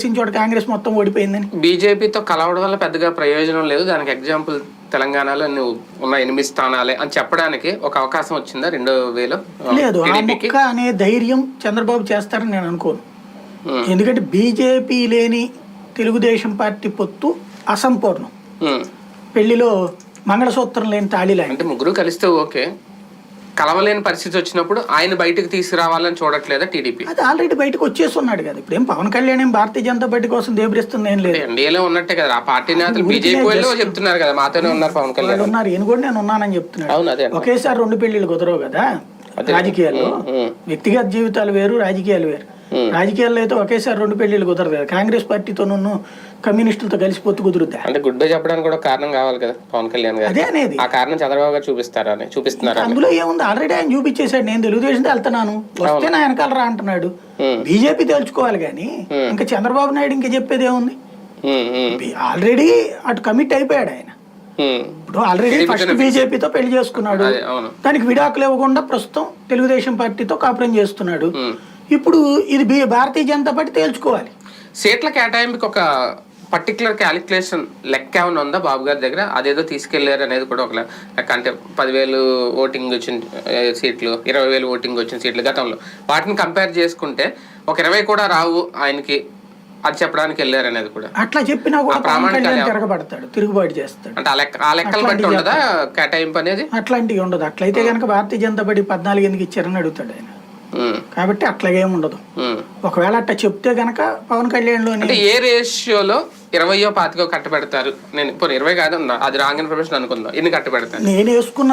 చేసిన చోట కాంగ్రెస్ మొత్తం ఓడిపోయిందని. బీజేపీతో కలవడం వల్ల పెద్దగా ప్రయోజనం లేదు. దానికి ఎగ్జాంపుల్ తెలంగాణలో ఉన్న ఎనిమిది స్థానాలే అని చెప్పడానికి ఒక అవకాశం వచ్చిందా రెండు వేలు? లేదు ఆ అనే ధైర్యం చంద్రబాబు చేస్తారని నేను అనుకోను. ఎందుకంటే బీజేపీ లేని తెలుగుదేశం పార్టీ పొత్తు అసంపూర్ణం. పెళ్ళిలో మంగళసూత్రం లేని తాళిలా అంటే ముగ్గురు కలిస్తే ఓకే. కలవలేని పరిస్థితి వచ్చినప్పుడు ఆయన బయటకు తీసుకురావాలని చూడట్లేదా టీడీపీ? అది ఆల్రెడీ బయటకు వచ్చేస్తున్నాడు కదా. ఇప్పుడు ఏం పవన్ కళ్యాణ్ ఏం భారతీయ జనతా పార్టీ కోసం దేబరిస్తుంది ఏం లేదు. ఎన్డీఏలో ఉన్నట్టే కదా. ఆ పార్టీ నేతలు బీజేపీ వాళ్ళు చెప్తున్నారు కదా మాతోనే ఉన్నారు పవన్ కళ్యాణ్. ఉన్నారు ఈయన కూడా నేను ఉన్నానని చెప్తున్నాడు. అవును అదే ఒకేసారి రెండు పెళ్ళిళ్ళు కుదరవు కదా రాజకీయాల్లో. వ్యక్తిగత జీవితాలు వేరు రాజకీయాలు వేరు. రాజకీయాల్లో అయితే ఒకేసారి రెండు పెళ్ళిళ్ళు కుదరదు కదా. కాంగ్రెస్ పార్టీతోనూ కమ్యూనిస్టులతో కలిసి పొత్తు కుదురుద్దా అంటే గుడ్డ చెప్పడానికి కూడా కారణం కావాలి కదా పవన్ కళ్యాణ్ గారు అదే అనేది. ఆ కారణం చంద్రబాబు గారు చూపిస్తారని చూపిస్తున్నారా అందులో ఏముంది? ఆల్రెడీ ఆయన చూపించేశాడు. నేను తెలుగుదేశంతో వెళ్తున్నాను. వస్తే నా వెనకాల రా అంటున్నాడు. ఉమ్. బీజేపీ తెలుసుకోవాలి కానీ ఇంకా చంద్రబాబు నాయుడు ఇంకా చెప్పేది ఏముంది? ఆల్రెడీ అటు కమిట్ అయిపోయాడు ఆయన. ఇప్పుడు ఆల్రెడీ ఫస్ట్ బీజేపీతో పెళ్ళి చేసుకున్నాడు. అదే అవును. దానికి విడాకులు ఇవ్వకుండా ప్రస్తుతం తెలుగుదేశం పార్టీతో కాపురం చేస్తున్నాడు. ఇప్పుడు ఇది భారతీయ జనతా పార్టీ తేల్చుకోవాలి. సీట్ల కేటాయింపుకి ఒక పర్టికులర్ క్యాలిక్యులేషన్ లెక్క ఏమైనా ఉందా బాబు గారి దగ్గర? అదేదో తీసుకెళ్ళారు అనేది కూడా ఒక లెక్క. అంటే పదివేలు ఓటింగ్ వచ్చిన సీట్లు ఇరవై వేలు ఓటింగ్ వచ్చిన సీట్లు గతంలో. వాటిని కంపేర్ చేసుకుంటే ఒక ఇరవై కూడా రావు ఆయనకి. అది చెప్పడానికి వెళ్ళారు అనేది కూడా. అట్లా చెప్పినా తిరగబడతాడు తిరుగుబాటు చేస్తాడు. అంటే ఆ లెక్క ఆ లెక్కలు బట్టి ఉండదా కేటాయింపు అనేది? అట్లాంటివి ఉండదు. అట్లయితే కనుక భారతీయ జనతా పార్టీ పద్నాలుగు ఎందుకు ఇచ్చారని అడుగుతాడు ఆయన. కాబట్టి అట్లాగేం ఉండదు. ఒకవేళ అట్లా చెప్తే గనక పవన్ కళ్యాణ్లోని అంటే ఏ రేషియోలో ఇరవయో పాతికో కట్టబెడతారు నేను ఇప్పుడు ఇరవై కాదు. అది రాంగ్ ఇన్ఫర్మేషన్ అనుకుందాం ఎన్ని కట్టబెడతారు నేను వేసుకున్న